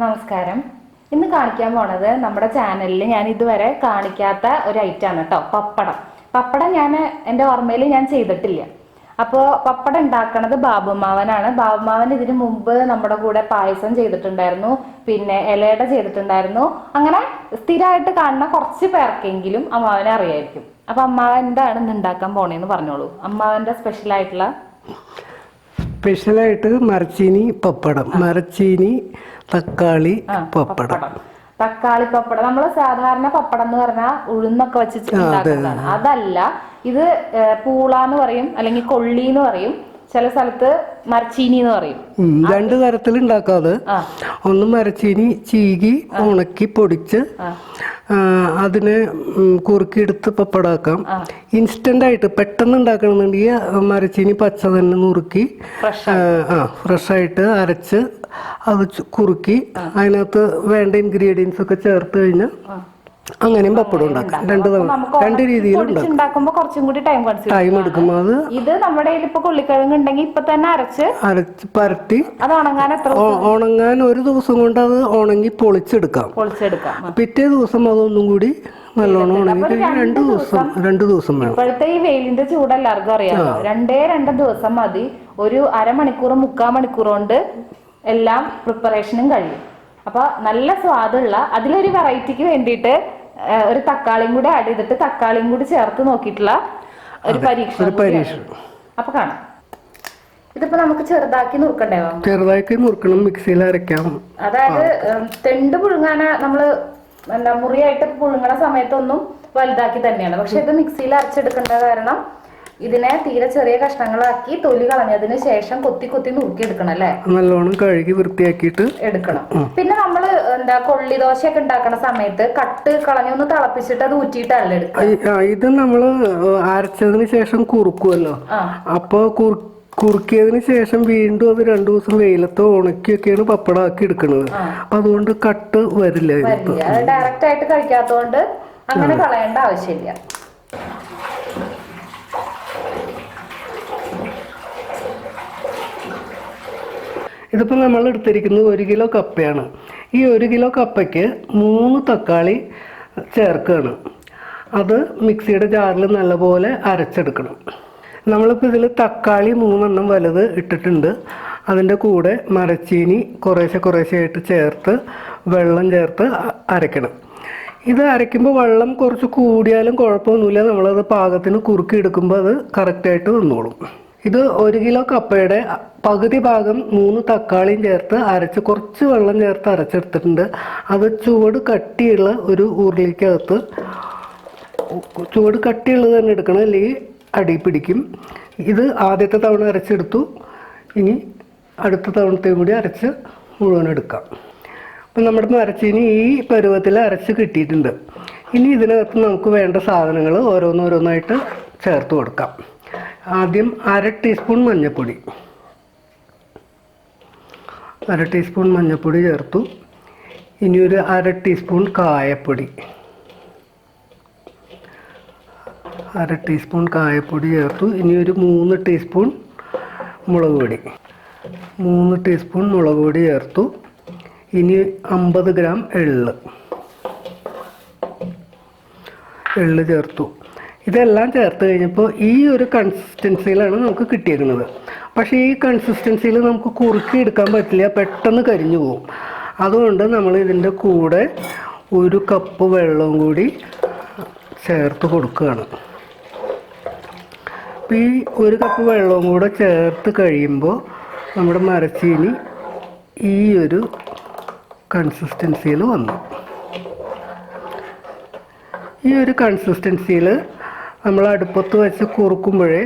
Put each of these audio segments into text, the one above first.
നമസ്കാരം. ഇന്ന് കാണിക്കാൻ പോണത് നമ്മുടെ ചാനലിൽ ഞാൻ ഇതുവരെ കാണിക്കാത്ത ഒരു ഐറ്റം ആണ് കേട്ടോ പപ്പടം. പപ്പടം ഞാൻ എന്റെ ഓർമ്മയിൽ ഞാൻ ചെയ്തിട്ടില്ല. അപ്പോൾ പപ്പടം ഉണ്ടാക്കണത് ബാബുമാവനാണ് ബാബുമാവൻ ഇതിനു മുമ്പ് നമ്മുടെ കൂടെ പായസം ചെയ്തിട്ടുണ്ടായിരുന്നു. പിന്നെ ഇലയുടെ ചെയ്തിട്ടുണ്ടായിരുന്നു. അങ്ങനെ സ്ഥിരമായിട്ട് കാണുന്ന കുറച്ച് പേർക്കെങ്കിലും അമ്മാവനെ അറിയായിരിക്കും. അപ്പൊ അമ്മാവൻ എന്താണ് ഇന്ന് ഉണ്ടാക്കാൻ പോണേന്ന് പറഞ്ഞോളൂ. അമ്മാവന്റെ സ്പെഷ്യൽ ആയിട്ടുള്ള സ്പെഷ്യലായിട്ട് മരച്ചീനി പപ്പടം. മരച്ചീനി തക്കാളി പപ്പടം. തക്കാളി പപ്പടം. നമ്മൾ സാധാരണ പപ്പടം എന്ന് പറഞ്ഞാൽ ഉഴുന്നൊക്കെ വെച്ച് ഉണ്ടാക്കുന്നതാണ്. അതല്ല ഇത് പൂള എന്ന് പറയും അല്ലെങ്കിൽ കൊള്ളി എന്ന് പറയും. ചില സ്ഥലത്ത് മരച്ചീനി എന്ന് പറയും. രണ്ടു തരത്തിൽ ഉണ്ടാക്കാതെ. ഒന്ന് മരച്ചീനി ചീകി ഉണക്കി പൊടിച്ച് അതിനെ കുറുക്കിയെടുത്ത് പപ്പടാക്കാം. ഇൻസ്റ്റന്റ് ആയിട്ട് പെട്ടെന്ന് ഉണ്ടാക്കണമെന്നുണ്ടെങ്കിൽ മരച്ചീനി പച്ച തന്നെ നുറുക്കി ആ ഫ്രഷായിട്ട് അരച്ച് അത് കുറുക്കി അതിനകത്ത് വേണ്ട ഇൻഗ്രീഡിയൻസ് ഒക്കെ ചേർത്ത് കഴിഞ്ഞാൽ അങ്ങനെയും പപ്പടം ഉണ്ടാക്കാം. രണ്ട് തവണ രണ്ട് രീതിയിൽ പൊടിച്ചുണ്ടാക്കുമ്പോ കുറച്ചും കൂടി ടൈം ടൈം എടുക്കും അത് ഇത് നമ്മുടെ ഇപ്പൊ കൊള്ളിക്കിഴങ്ങ് ഉണ്ടെങ്കിൽ ഇപ്പൊ തന്നെ അരച്ച് അരച്ച് പരത്തി. അത് ഉണങ്ങാൻ എത്ര ഉണങ്ങാൻ ഒരു ദിവസം കൊണ്ട് അത് ഉണങ്ങി പൊളിച്ചെടുക്കാം. പൊളിച്ചെടുക്കാം. പിറ്റേ ദിവസം അതൊന്നും കൂടി നല്ലോണം ഉണങ്ങി രണ്ട് ദിവസം രണ്ട് ദിവസം വേണം. ഇപ്പോഴത്തെ ഈ വെയിലിന്റെ ചൂട് എല്ലാവർക്കും അറിയാം രണ്ടേ രണ്ട് ദിവസം മതി. ഒരു അരമണിക്കൂർ മുക്കാൽ മണിക്കൂർ കൊണ്ട് എല്ലാം പ്രിപ്പറേഷനും കഴിയും. അപ്പൊ നല്ല സ്വാദുള്ള അതിലൊരു വെറൈറ്റിക്ക് വേണ്ടിയിട്ട് ഒരു തക്കാളിയും കൂടി ആഡ് ചെയ്തിട്ട് തക്കാളിയും കൂടി ചേർത്ത് നോക്കിയിട്ടുള്ള ഒരു പരീക്ഷ. അപ്പൊ കാണാം. ഇതിപ്പോ നമുക്ക് ചെറുതാക്കി നുറുക്കണ്ടേ? ചെറുതാക്കി നുറുക്കണം മിക്സിയിൽ അരയ്ക്കാം. അതായത് തെണ്ട് പുഴുങ്ങാന നമ്മൾ എന്താ മുറിയായിട്ട് പുഴുങ്ങണ സമയത്തൊന്നും വലുതാക്കി തന്നെയാണ്. പക്ഷെ ഇത് മിക്സിയിൽ അരച്ചെടുക്കേണ്ട കാരണം ഇതിനെ തീരെ ചെറിയ കഷ്ണങ്ങളാക്കി തൊലി കളഞ്ഞതിന് ശേഷം കൊത്തി കൊത്തി നുറുക്കി എടുക്കണം അല്ലേ? നല്ലോണം കഴുകി വൃത്തിയാക്കിയിട്ട് എടുക്കണം. പിന്നെ നമ്മൾ എന്താ കൊള്ളി ദോശയൊക്കെ ഉണ്ടാക്കണ സമയത്ത് കട്ട് കളഞ്ഞൊന്ന് തിളപ്പിച്ചിട്ട് അത് ഊറ്റിയിട്ടല്ല എടുക്കുക ഇത് നമ്മൾ അരച്ചതിന് ശേഷം കുറുക്കുമല്ലോ അപ്പൊ കുറുക്കിയതിന് ശേഷം വീണ്ടും അത് രണ്ടു ദിവസം വെയിലത്ത് ഉണക്കിയൊക്കെയാണ് പപ്പടമാക്കി എടുക്കുന്നത് അപ്പൊ അതുകൊണ്ട് കട്ട് വരില്ല ഡയറക്റ്റ് ആയിട്ട് കഴിക്കാത്തതുകൊണ്ട് അങ്ങനെ കളയേണ്ട ആവശ്യമില്ല. ഇതിപ്പോൾ നമ്മൾ എടുത്തിരിക്കുന്നത് ഒരു കിലോ കപ്പയാണ്. ഈ ഒരു കിലോ കപ്പയ്ക്ക് മൂന്ന് തക്കാളി ചേർക്കുകയാണ് അത് മിക്സിയുടെ ജാറിൽ നല്ലപോലെ അരച്ചെടുക്കണം. നമ്മളിപ്പോൾ ഇതിൽ തക്കാളി മൂന്നെണ്ണം വലുത് ഇട്ടിട്ടുണ്ട്. അതിന്റെ കൂടെ മരച്ചീനി കുറേശ്ശെ കുറേശ്ശെയായിട്ട് ചേർത്ത് വെള്ളം ചേർത്ത് അരയ്ക്കണം. ഇത് അരയ്ക്കുമ്പോൾ വെള്ളം കുറച്ച് കൂടിയാലും കുഴപ്പമൊന്നുമില്ല. നമ്മളത് പാകത്തിന് കുറുക്കി എടുക്കുമ്പോൾ അത് കറക്റ്റായിട്ട് വന്നോളും. ഇത് ഒരു കിലോ കപ്പയുടെ പകുതി ഭാഗം മൂന്ന് തക്കാളിയും ചേർത്ത് അരച്ച് കുറച്ച് വെള്ളം ചേർത്ത് അരച്ചെടുത്തിട്ടുണ്ട്. അത് ചുവട് കട്ടിയുള്ള ഒരു ഉരുളിക്കകത്ത് ചുവട് കട്ടിയുള്ളത് തന്നെ എടുക്കണം അല്ലെങ്കിൽ അടി പിടിക്കും. ഇത് ആദ്യത്തെ തവണ അരച്ചെടുത്തു. ഇനി അടുത്ത തവണത്തെയും കൂടി അരച്ച് മുഴുവൻ എടുക്കാം. അപ്പം നമ്മുടെ മരച്ചീനി ഈ പരുവത്തിൽ അരച്ച് കിട്ടിയിട്ടുണ്ട്. ഇനി ഇതിനകത്ത് നമുക്ക് വേണ്ട സാധനങ്ങൾ ഓരോന്നോരോന്നായിട്ട് ചേർത്ത് കൊടുക്കാം. ആദ്യം അര ടീസ്പൂൺ മഞ്ഞൾപ്പൊടി. അര ടീസ്പൂൺ മഞ്ഞൾപ്പൊടി ചേർത്തു. ഇനി ഒരു അര ടീസ്പൂൺ കായപ്പൊടി. അര ടീസ്പൂൺ കായപ്പൊടി ചേർത്തു. ഇനി ഒരു മൂന്ന് ടീസ്പൂൺ മുളക് പൊടി. മൂന്ന് ടീസ്പൂൺ മുളക് പൊടി ചേർത്തു. ഇനി അമ്പത് ഗ്രാം എള്ള്. എള്ള് ചേർത്തു. ഇതെല്ലാം ചേർത്ത് കഴിഞ്ഞപ്പോൾ ഈ ഒരു കൺസിസ്റ്റൻസിയിലാണ് നമുക്ക് കിട്ടിയിരിക്കുന്നത് പക്ഷേ ഈ കൺസിസ്റ്റൻസിയിൽ നമുക്ക് കുറുക്കി എടുക്കാൻ പറ്റില്ല പെട്ടെന്ന് കരിഞ്ഞു പോകും അതുകൊണ്ട് നമ്മൾ ഇതിന്റെ കൂടെ ഒരു കപ്പ് വെള്ളവും കൂടി ചേർത്ത് കൊടുക്കുകയാണ്. അപ്പോൾ ഈ ഒരു കപ്പ് വെള്ളവും കൂടെ ചേർത്ത് കഴിയുമ്പോൾ നമ്മുടെ മരച്ചീനി ഈ ഒരു കൺസിസ്റ്റൻസിയിൽ വന്നു. ഈ ഒരു കൺസിസ്റ്റൻസിയിൽ നമ്മൾ അടുപ്പത്ത് വെച്ച് കുറുക്കുമ്പോഴേ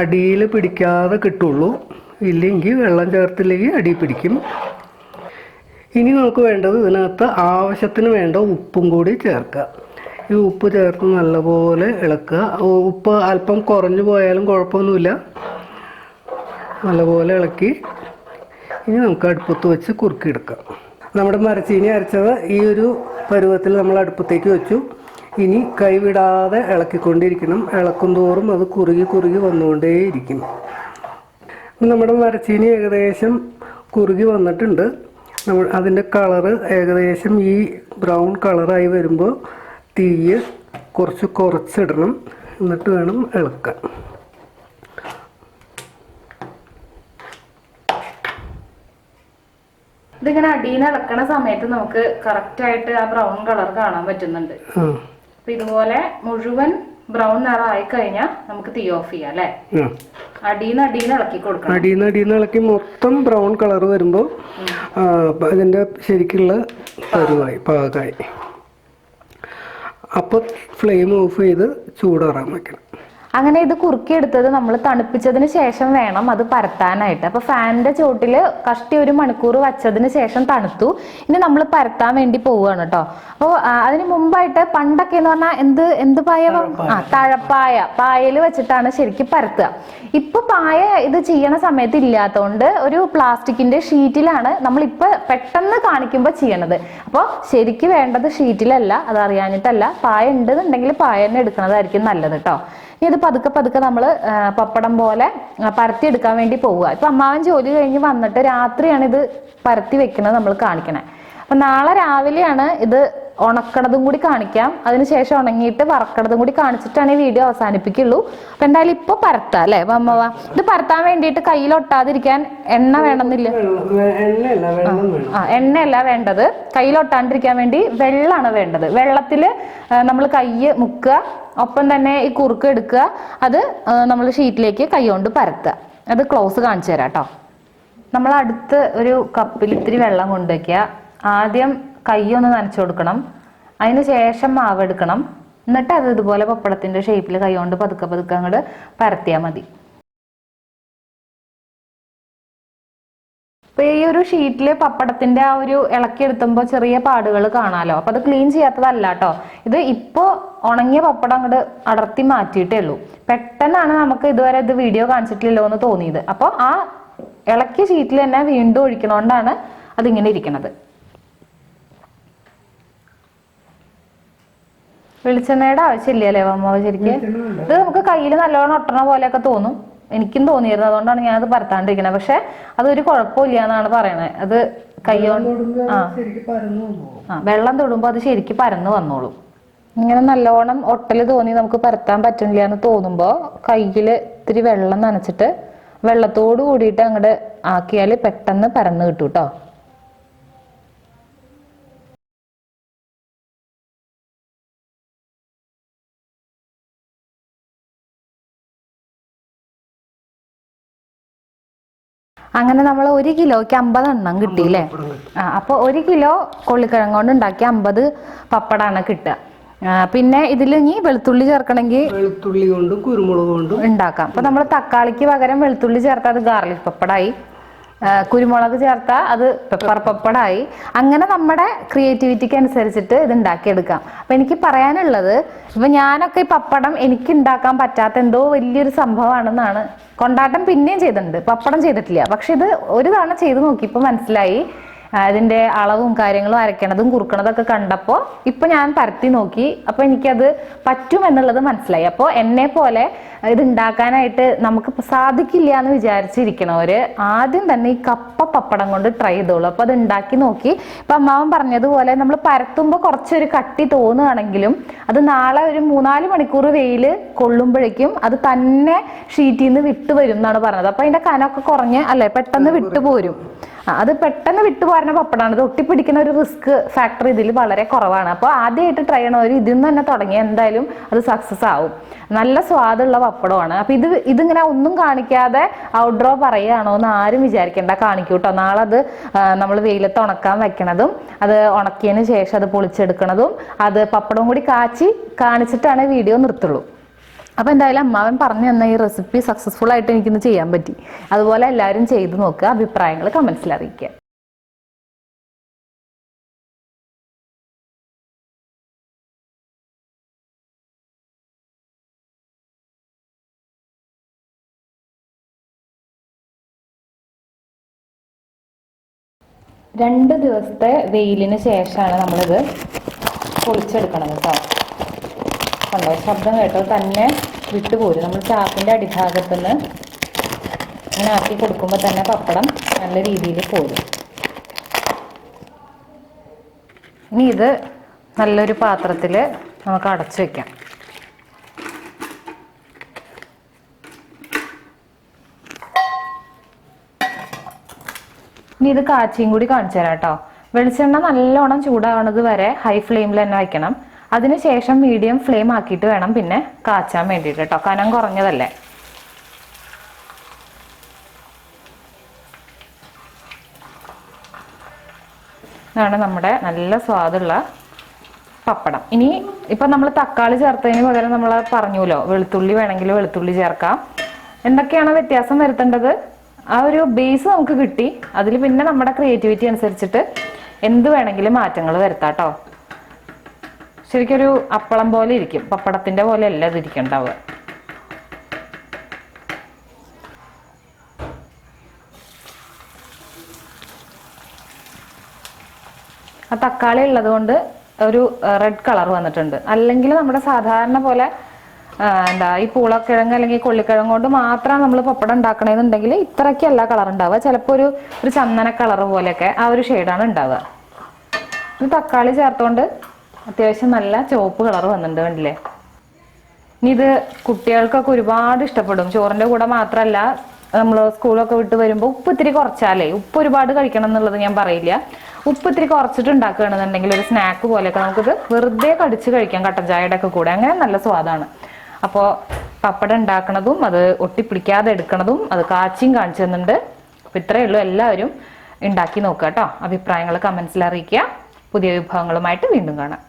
അടിയിൽ പിടിക്കാതെ കിട്ടുള്ളൂ. ഇല്ലെങ്കിൽ വെള്ളം ചേർത്തില്ലെങ്കിൽ അടി പിടിക്കും. ഇനി നമുക്ക് വേണ്ടത് ഇതിനകത്ത് ആവശ്യത്തിന് വേണ്ട ഉപ്പും കൂടി ചേർക്കുക. ഈ ഉപ്പ് ചേർത്ത് നല്ലപോലെ ഇളക്കുക. ഉപ്പ് അല്പം കുറഞ്ഞു പോയാലും കുഴപ്പമൊന്നുമില്ല. നല്ലപോലെ ഇളക്കി ഇനി നമുക്ക് അടുപ്പത്ത് വെച്ച് കുറുക്കിയെടുക്കാം. നമ്മുടെ മരച്ചീനി അരച്ചത് ഈ ഒരു പരുവത്തിൽ നമ്മൾ അടുപ്പത്തേക്ക് വെച്ചു. ഇനി കൈവിടാതെ ഇളക്കിക്കൊണ്ടിരിക്കണം. ഇളക്കും തോറും അത് കുറുകി കുറുകി വന്നുകൊണ്ടേയിരിക്കും. നമ്മുടെ മരച്ചീനി ഏകദേശം കുറുകി വന്നിട്ടുണ്ട്. നമ്മൾ അതിന്റെ കളറ് ഏകദേശം ഈ ബ്രൗൺ കളറായി വരുമ്പോൾ തീയ് കുറച്ച് കുറച്ചിടണം. എന്നിട്ട് വേണം ഇളക്കാൻ. ഇതിങ്ങനെ അടിയിൽ ഇളക്കണ സമയത്ത് നമുക്ക് കറക്റ്റ് ആയിട്ട് ആ ബ്രൗൺ കളർ കാണാൻ പറ്റുന്നുണ്ട്. അപ്പൊ ഇതുപോലെ മുഴുവൻ ബ്രൗൺ നിറം ആയി കഴിഞ്ഞാൽ നമുക്ക് തീ ഓഫ് ചെയ്യാം അല്ലെ? അടിയിന്ന് അടിയിൽ അടിയിൽ ഇളക്കി കൊടുക്കണം. നിന്ന് ഇളക്കി മൊത്തം ബ്രൗൺ കളർ വരുമ്പോൾ അതിന്റെ ശരിക്കുള്ള പരുവായി പാകായി. അപ്പോൾ ഫ്ലെയിം ഓഫ് ചെയ്ത് ചൂടാറാൻ വയ്ക്കണം അങ്ങനെ ഇത് കുറുക്കിയെടുത്തത് നമ്മൾ തണുപ്പിച്ചതിന് ശേഷം വേണം അത് പരത്താനായിട്ട്. അപ്പൊ ഫാനിന്റെ ചോട്ടിൽ കഷ്ടി ഒരു മണിക്കൂർ വച്ചതിന് ശേഷം തണുത്തു. ഇനി നമ്മൾ പരത്താൻ വേണ്ടി പോവുകയാണ് കേട്ടോ അപ്പോൾ അതിന് മുമ്പായിട്ട് പണ്ടൊക്കെ എന്ന് പറഞ്ഞാൽ എന്ത് എന്ത് പായ ആ തഴപ്പായ. പായൽ വെച്ചിട്ടാണ് ശരിക്കും പരത്തുക. ഇപ്പൊ പായ ഇത് ചെയ്യണ സമയത്ത് ഇല്ലാത്തതുകൊണ്ട് ഒരു പ്ലാസ്റ്റിക്കിന്റെ ഷീറ്റിലാണ് നമ്മൾ ഇപ്പൊ പെട്ടെന്ന് കാണിക്കുമ്പോൾ ചെയ്യണത്. അപ്പോൾ ശരിക്കും വേണ്ടത് ഷീറ്റിലല്ല അത് അറിയാഞ്ഞിട്ടല്ല പായ ഉണ്ടെന്നുണ്ടെങ്കിൽ പായ തന്നെ എടുക്കുന്നതായിരിക്കും നല്ലത് കേട്ടോ ഇത് പതുക്കെ പതുക്കെ നമ്മൾ പപ്പടം പോലെ പരത്തി എടുക്കാൻ വേണ്ടി പോവുക. ഇപ്പൊ അമ്മാവൻ ജോലി കഴിഞ്ഞ് വന്നിട്ട് രാത്രിയാണ് ഇത് പരത്തി വെക്കുന്നത് നമ്മൾ കാണിക്കണേ. അപ്പൊ നാളെ രാവിലെയാണ് ഇത് ഉണക്കണതും കൂടി കാണിക്കാം. അതിനുശേഷം ഉണങ്ങിയിട്ട് വറക്കണതും കൂടി കാണിച്ചിട്ടാണ് ഈ വീഡിയോ അവസാനിപ്പിക്കുള്ളൂ. അപ്പൊ എന്തായാലും ഇപ്പൊ പരത്താം അല്ലേ? അമ്മവ ഇത് പരത്താൻ വേണ്ടിയിട്ട് കയ്യിൽ ഒട്ടാതിരിക്കാൻ എണ്ണ വേണമെന്നില്ല. ആ എണ്ണയല്ല വേണ്ടത്. കയ്യിലൊട്ടാണ്ടിരിക്കാൻ വേണ്ടി വെള്ളമാണ് വേണ്ടത്. വെള്ളത്തിൽ നമ്മൾ കയ്യ് മുക്കുക ഒപ്പം തന്നെ ഈ കുറുക്ക് എടുക്കുക. അത് നമ്മൾ ഷീറ്റിലേക്ക് കൈ കൊണ്ട് പരത്തുക. അത് ക്ലോസ് കാണിച്ചു തരാം കേട്ടോ. നമ്മൾ അടുത്ത് ഒരു കപ്പിൽ ഇത്തിരി വെള്ളം കൊണ്ടുവയ്ക്കുക. ആദ്യം കൈ ഒന്ന് നനച്ചു കൊടുക്കണം. അതിന് ശേഷം മാവ് എടുക്കണം. എന്നിട്ട് അത് ഇതുപോലെ പപ്പടത്തിന്റെ ഷേപ്പിൽ കൈ കൊണ്ട് പതുക്കെ പതുക്കെ അങ്ങോട്ട് പരത്തിയാൽ മതി. ഇപ്പൊ ഈ ഒരു ഷീറ്റിൽ പപ്പടത്തിന്റെ ആ ഒരു ഇളക്കിയെടുത്തുമ്പോൾ ചെറിയ പാടുകൾ കാണാലോ. അപ്പൊ അത് ക്ലീൻ ചെയ്യാത്തതല്ല കേട്ടോ ഇത് ഇപ്പോ ഉണങ്ങിയ പപ്പടം അങ്ങോട്ട് അടർത്തി മാറ്റിയിട്ടേ ഉള്ളൂ. പെട്ടെന്നാണ് നമുക്ക് ഇതുവരെ ഇത് വീഡിയോ കാണിച്ചിട്ടില്ലല്ലോ എന്ന് തോന്നിയത്. അപ്പോൾ ആ ഇളക്കിയ ഷീറ്റിൽ തന്നെ വീണ്ടും ഒഴിക്കണോണ്ടാണ് അതിങ്ങനെ ഇരിക്കണത്. വെളിച്ചെണ്ണയുടെ ആവശ്യമില്ലല്ലേ അമ്മാവ് ശരിക്കും? ഇത് നമുക്ക് കയ്യിൽ നല്ലോണം ഒട്ടണ പോലെയൊക്കെ തോന്നും. എനിക്കും തോന്നിയിരുന്നു. അതുകൊണ്ടാണ് ഞാൻ ഞാനത് പരത്താണ്ടിരിക്കുന്നത് പക്ഷെ അതൊരു കുഴപ്പമില്ല എന്നാണ് പറയണത്. അത് കൈകൊണ്ട് ആ. ശരിക്കും പരന്നു പോകും ആ വെള്ളം തൊടുമ്പോൾ അത് ശരിക്കും പരന്നു വന്നോളും. ഇങ്ങനെ നല്ലോണം ഒട്ടൽ തോന്നി നമുക്ക് പരത്താൻ പറ്റുന്നില്ല എന്ന് തോന്നുമ്പോൾ കയ്യിൽ ഇത്തിരി വെള്ളം നനച്ചിട്ട് വെള്ളത്തോട് കൂടിയിട്ട് അങ്ങോട്ട് ആക്കിയാൽ പെട്ടെന്ന് പരന്ന് കിട്ടും കേട്ടോ അങ്ങനെ നമ്മൾ ഒരു കിലോയ്ക്ക് അമ്പത് എണ്ണം കിട്ടിയില്ലേ ആ അപ്പോൾ ഒരു കിലോ കൊള്ളിക്കിഴങ്ങ് കൊണ്ട് ഉണ്ടാക്കിയ അമ്പത് പപ്പടാണ് കിട്ടുക. പിന്നെ ഇതിൽ ഇനി വെളുത്തുള്ളി ചേർക്കണമെങ്കിൽ വെളുത്തുള്ളി കൊണ്ടും കുരുമുളക് കൊണ്ടും ഉണ്ടാക്കാം. അപ്പൊ നമ്മൾ തക്കാളിക്ക് പകരം വെളുത്തുള്ളി ചേർത്താൽ അത് ഗാർലിക് പപ്പടായി. കുരുമുളക് ചേർത്ത അത് പെപ്പർ പപ്പടായി. അങ്ങനെ നമ്മുടെ ക്രിയേറ്റിവിറ്റിക്ക് അനുസരിച്ചിട്ട് ഇത് ഉണ്ടാക്കിയെടുക്കാം. അപ്പൊ എനിക്ക് പറയാനുള്ളത് ഇപ്പൊ ഞാനൊക്കെ ഈ പപ്പടം എനിക്ക് ഉണ്ടാക്കാൻ പറ്റാത്ത എന്തോ വലിയൊരു സംഭവമാണെന്നാണ്. കൊണ്ടാട്ടം പിന്നെയും ചെയ്തിട്ടുണ്ട്. പപ്പടം ചെയ്തിട്ടില്ല. പക്ഷെ ഇത് ഒരു തവണ ചെയ്ത് നോക്കിയപ്പോൾ മനസ്സിലായി. ഇതിന്റെ അളവും കാര്യങ്ങളും അരക്കണതും കുറുക്കണതൊക്കെ കണ്ടപ്പോൾ ഇപ്പൊ ഞാൻ പരത്തി നോക്കി. അപ്പൊ എനിക്കത് പറ്റും എന്നുള്ളത് മനസ്സിലായി. അപ്പോൾ എന്നെ പോലെ ഇത് ഉണ്ടാക്കാനായിട്ട് നമുക്ക് സാധിക്കില്ല എന്ന് വിചാരിച്ചിരിക്കണവർ ആദ്യം തന്നെ ഈ കപ്പ പപ്പടം കൊണ്ട് ട്രൈ ചെയ്തോളൂ. അപ്പോൾ അത് ഉണ്ടാക്കി നോക്കി. ഇപ്പൊ അമ്മാവൻ പറഞ്ഞതുപോലെ നമ്മൾ പരത്തുമ്പോൾ കുറച്ചൊരു കട്ടി തോന്നുകയാണെങ്കിലും അത് നാളെ ഒരു മൂന്നാൽ മണിക്കൂർ വെയിൽ കൊള്ളുമ്പോഴേക്കും അത് തന്നെ ഷീറ്റിൽ നിന്ന് വിട്ടു വരും എന്നാണ് പറഞ്ഞത്. അപ്പൊ അതിന്റെ കനമൊക്കെ കുറഞ്ഞ് അല്ലേ? പെട്ടെന്ന് വിട്ടുപോരും. അത് പെട്ടെന്ന് വിട്ടുപോരുന്ന പപ്പടമാണ്. ഇത് ഒട്ടിപ്പിടിക്കുന്ന ഒരു റിസ്ക് ഫാക്ടർ ഇതിൽ വളരെ കുറവാണ്. അപ്പോൾ ആദ്യമായിട്ട് ട്രൈ ചെയ്യണവർ ഇതിൽ നിന്ന് തന്നെ തുടങ്ങി. എന്തായാലും അത് സക്സസ് ആവും. നല്ല സ്വാദുള്ള പപ്പടമാണ്. അപ്പോൾ ഇത് ഇതിങ്ങനെ ഒന്നും കാണിക്കാതെ ഔട്ട്ഡ്രോ പറയുകയാണോ എന്ന് ആരും വിചാരിക്കേണ്ട. കാണിക്കൂട്ടോ നാളെ അത് നമ്മൾ വെയിലത്ത് ഉണക്കാൻ വെക്കണതും അത് ഉണക്കിയതിന് ശേഷം അത് പൊളിച്ചെടുക്കണതും അത് പപ്പടം കൂടി കാച്ചി കാണിച്ചിട്ടാണ് വീഡിയോ നിർത്തുള്ളൂ. അപ്പൊ എന്തായാലും അമ്മാവൻ പറഞ്ഞു തന്ന ഈ റെസിപ്പി സക്സസ്ഫുൾ ആയിട്ട് എനിക്കിന്ന് ചെയ്യാൻ പറ്റി. അതുപോലെ എല്ലാവരും ചെയ്തു നോക്കുക അഭിപ്രായങ്ങൾ കമന്റ്സിൽ അറിയിക്കുക. രണ്ട് ദിവസത്തെ വെയിലിന് ശേഷമാണ് നമ്മളിത് പൊളിച്ചെടുക്കണം കേട്ടോ. കണ്ടോ? ശബ്ദം കേട്ടോ. തന്നെ വിട്ടുപോരും. നമ്മൾ ചാക്കിന്റെ അടിഭാഗത്ത് നിന്ന് ഇങ്ങനെ ആക്കി കൊടുക്കുമ്പോൾ തന്നെ പപ്പടം നല്ല രീതിയിൽ പോരും. ഇനി ഇത് നല്ലൊരു പാത്രത്തിൽ നമുക്ക് അടച്ചു വയ്ക്കാം ഇനി ഇത് കാച്ചിയും കൂടി കാണിച്ചു തരാം കേട്ടോ. വെളിച്ചെണ്ണ നല്ലോണം ചൂടാവണത് വരെ ഹൈ ഫ്ലെയിമിൽ തന്നെ വയ്ക്കണം അതിനുശേഷം മീഡിയം ഫ്ലെയിം ആക്കിയിട്ട് വേണം പിന്നെ കാച്ചാൻ വേണ്ടിയിട്ട് കേട്ടോ കനം കുറഞ്ഞതല്ലേ? ഇതാണ് നമ്മുടെ നല്ല സ്വാദുള്ള പപ്പടം. ഇനി ഇപ്പം നമ്മൾ തക്കാളി ചേർത്തതിന് പകരം നമ്മൾ പറഞ്ഞുല്ലോ. വെളുത്തുള്ളി വേണമെങ്കിൽ വെളുത്തുള്ളി ചേർക്കാം. എന്തൊക്കെയാണ് വ്യത്യാസം വരുത്തേണ്ടത്? ആ ഒരു ബേസ് നമുക്ക് കിട്ടി. അതിൽ പിന്നെ നമ്മുടെ ക്രിയേറ്റിവിറ്റി അനുസരിച്ചിട്ട് എന്ത് വേണമെങ്കിലും മാറ്റങ്ങൾ വരുത്താം കേട്ടോ ശരിക്കൊരു അപ്പളം പോലെ ഇരിക്കും. പപ്പടത്തിന്റെ പോലെ അല്ല ഇത് ഇരിക്കണ്ടാവുക. ആ തക്കാളി ഉള്ളത് കൊണ്ട് ഒരു റെഡ് കളർ വന്നിട്ടുണ്ട്. അല്ലെങ്കിൽ നമ്മുടെ സാധാരണ പോലെ എന്താ ഈ പൂളക്കിഴങ്ങ് അല്ലെങ്കിൽ കൊള്ളിക്കിഴങ്ങ് കൊണ്ട് മാത്രം നമ്മൾ പപ്പടം ഉണ്ടാക്കണമെന്നുണ്ടെങ്കിൽ ഇത്രയ്ക്കല്ല കളർ ഉണ്ടാവുക. ചിലപ്പോൾ ഒരു ഒരു ചന്ദന കളർ പോലെയൊക്കെ ആ ഒരു ഷെയ്ഡാണ് ഉണ്ടാവുക. തക്കാളി ചേർത്തോണ്ട് അത്യാവശ്യം നല്ല ചുവപ്പ് കളർ വന്നിട്ടുണ്ട് കണ്ടില്ലേ? ഇനി ഇത് കുട്ടികൾക്കൊക്കെ ഒരുപാട് ഇഷ്ടപ്പെടും. ചോറിന്റെ കൂടെ മാത്രമല്ല നമ്മൾ സ്കൂളൊക്കെ വിട്ട് വരുമ്പോൾ ഉപ്പ് ഇത്തിരി കുറച്ചാലേ ഉപ്പ് ഒരുപാട് കഴിക്കണം എന്നുള്ളത് ഞാൻ പറയില്ല. ഉപ്പ് ഇത്തിരി കുറച്ചിട്ട് ഉണ്ടാക്കുകയാണെന്നുണ്ടെങ്കിൽ ഒരു സ്നാക്ക് പോലെയൊക്കെ നമുക്കിത് വെറുതെ കടിച്ച് കഴിക്കാം കട്ടൻ ചായയുടെ ഒക്കെ കൂടെ. അങ്ങനെ നല്ല സ്വാദാണ്. അപ്പോൾ പപ്പടം ഉണ്ടാക്കണതും അത് ഒട്ടിപ്പിടിക്കാതെ എടുക്കണതും അത് കാച്ചിയും കാണിച്ചു തന്നിട്ടുണ്ട്. അപ്പോൾ ഇത്രയേ ഉള്ളൂ. എല്ലാവരും ഉണ്ടാക്കി നോക്കുക കേട്ടോ. അഭിപ്രായങ്ങൾ കമൻസിൽ അറിയിക്കുക. പുതിയ വിഭവങ്ങളുമായിട്ട് വീണ്ടും കാണാം.